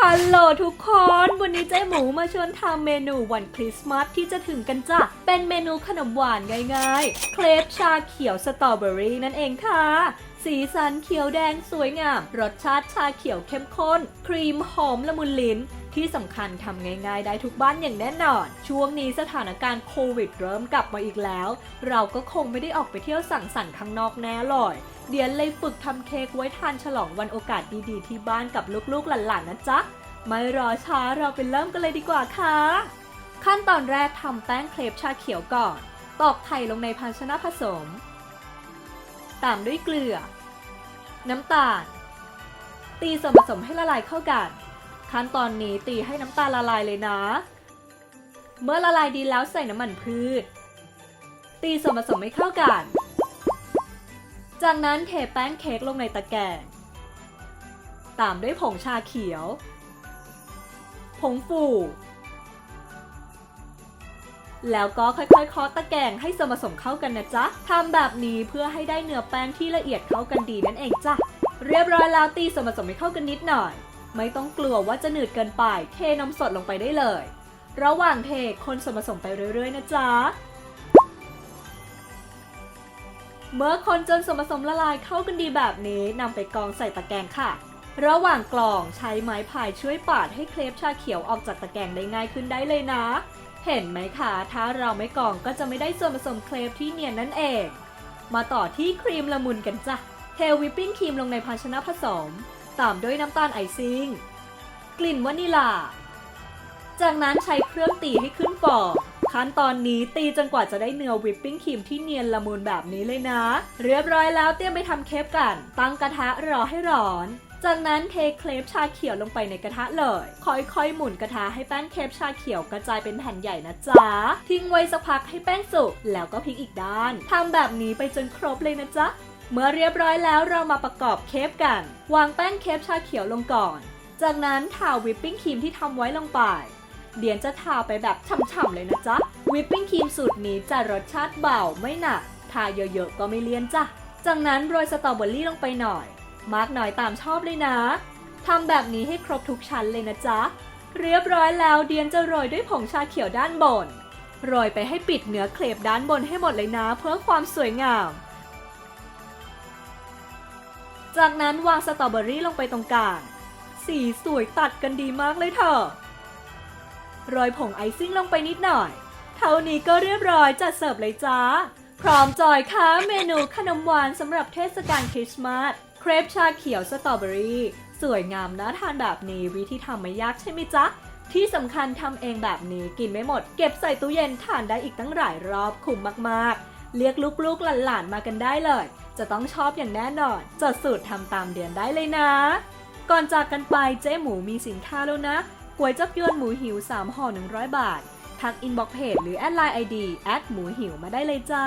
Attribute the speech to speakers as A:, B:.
A: ฮัลโหลทุกคน วันนี้เจ๊หมูมาชวนทำเมนูวันคริสต์มาสที่จะถึงกันจ้ะ เป็นเมนูขนมหวานง่ายๆ เครปชาเขียวสตรอเบอรี่นั่นเองค่ะ สีสันเขียวแดงสวยงาม รสชาติชาเขียวเข้มข้น ครีมหอมละมุนลิ้น ที่สำคัญทำง่ายๆได้ทุกบ้านอย่างแน่นอน ช่วงนี้สถานการณ์โควิดเริ่มกลับมาอีกแล้ว เราก็คงไม่ได้ออกไปเที่ยวสั่งสรรค์ข้างนอกแน่เลยเดียนเลยฝึกทำเค้กไว้ทานฉลองวันโอกาสดีๆที่บ้านกับลูกๆหลานๆนะจ๊ะ ไม่รอช้าเราไปเริ่มกันเลยดีกว่าค่ะ ขั้นตอนแรกทำแป้งเครปชาเขียวก่อน ตอกไข่ลงในภาชนะผสม ตามด้วยเกลือ น้ำตาล ตีส่วนผสมให้ละลายเข้ากัน ขั้นตอนนี้ตีให้น้ำตาลละลายเลยนะ เมื่อละลายดีแล้วใส่น้ำมันพืช ตีส่วนผสมให้เข้ากัน จากนั้นเทแป้งเค้กลงในตะแกรงตามด้วยผงชาเขียว ผงฟูแล้วก็ค่อยๆเคาะตะแกรงให้ส่วนผสมเข้ากันนะจ๊ะทำแบบนี้เพื่อให้ได้เนื้อแป้งที่ละเอียดเข้ากันดีนั่นเองจ้ะ เรียบร้อยแล้วตีส่วนผสมให้เข้ากันนิดหน่อย ไม่ต้องกลัวว่าจะหนืดเกินไป เทนมสดลงไปได้เลย ระหว่างเทคนส่วนผสมไปเรื่อยๆนะจ๊ะ เมื่อคนจนส่วนผสมละลายเข้ากันดีแบบนี้นำไปกองใส่ตะแกรงค่ะ ระหว่างกรองใช้ไม้พายช่วยปาดให้เครปชาเขียวออกจากตะแกรงได้ง่ายขึ้นได้เลยนะ เห็นไหมคะ ถ้าเราไม่กองก็จะไม่ได้ส่วนผสมเครปที่เนียนนั่นเอง มาต่อที่ครีมละมุนกันจ้ะเทวิปปิ้งครีมลงในภาชนะผสม ตามด้วยน้ำตาลไอซิ่ง กลิ่นวานิลา จากนั้นใช้เครื่องตีให้ขึ้นฟองขั้นตอนนี้ตีจนกว่าจะได้เนื้อวิปปิ้งครีมที่เนียนละมุนแบบนี้เลยนะ เรียบร้อยแล้วเตรียมไปทำเคปกัน ตั้งกระทะรอให้ร้อน จากนั้นเทเครปชาเขียวลงไปในกระทะเลย ค่อยๆ หมุนกระทะให้แป้งเครปชาเขียวกระจายเป็นแผ่นใหญ่นะจ๊ะ ทิ้งไว้สักพักให้แป้งสุกแล้วก็พลิกอีกด้านทำแบบนี้ไปจนครบเลยนะจ๊ะ เมื่อเรียบร้อยแล้วเรามาประกอบเคปกัน วางแป้งเคปชาเขียวลงก่อน จากนั้นทาวิปปิ้งครีมที่ทำไว้ลงไป เดียนจะทาไปแบบฉ่ำๆเลยนะจ๊ะ วิปปิ้งครีมสูตรนี้จะรสชาติเบาไม่หนัก ทาเยอะๆก็ไม่เลี่ยนจ้ะ จากนั้นโรยสตรอเบอรี่ลงไปหน่อย มากหน่อยตามชอบเลยนะทำแบบนี้ให้ครบทุกชั้นเลยนะจ๊ะ เรียบร้อยแล้วเดียนจะโรยด้วยผงชาเขียวด้านบน โรยไปให้ปิดเนื้อเครปด้านบนให้หมดเลยนะ เพื่อความสวยงาม จากนั้นวางสตรอเบอรี่ลงไปตรงกลาง สีสวยตัดกันดีมากเลยเถอะโรยผงไอซิ่งลงไปนิดหน่อย เท่านี้ก็เรียบร้อยจัดเสิร์ฟเลยจ้า พร้อมจอยค่ะเมนูขนมหวานสำหรับเทศกาลคริสต์มาส เครปชาเขียวสตรอเบอรี่ สวยงามน่าทานแบบนี้วิธีทำไม่ยากใช่ไหมจ๊ะ ที่สำคัญทำเองแบบนี้กินไม่หมด เก็บใส่ตู้เย็นทานได้อีกตั้งหลายรอบคุ้มมากๆ เรียกลูกๆหลานๆมากันได้เลย จะต้องชอบอย่างแน่นอน จดสูตรทำตามเดือนได้เลยนะ ก่อนจากกันไปเจ๊หมูมีสินค้าแล้วนะก๋วยจับยวนหมูหิว 3ห่อ100 บาท ทักอินบ็อกเพจหรือแอดไลน์ไอดีแอดหมูหิวมาได้เลยจ้า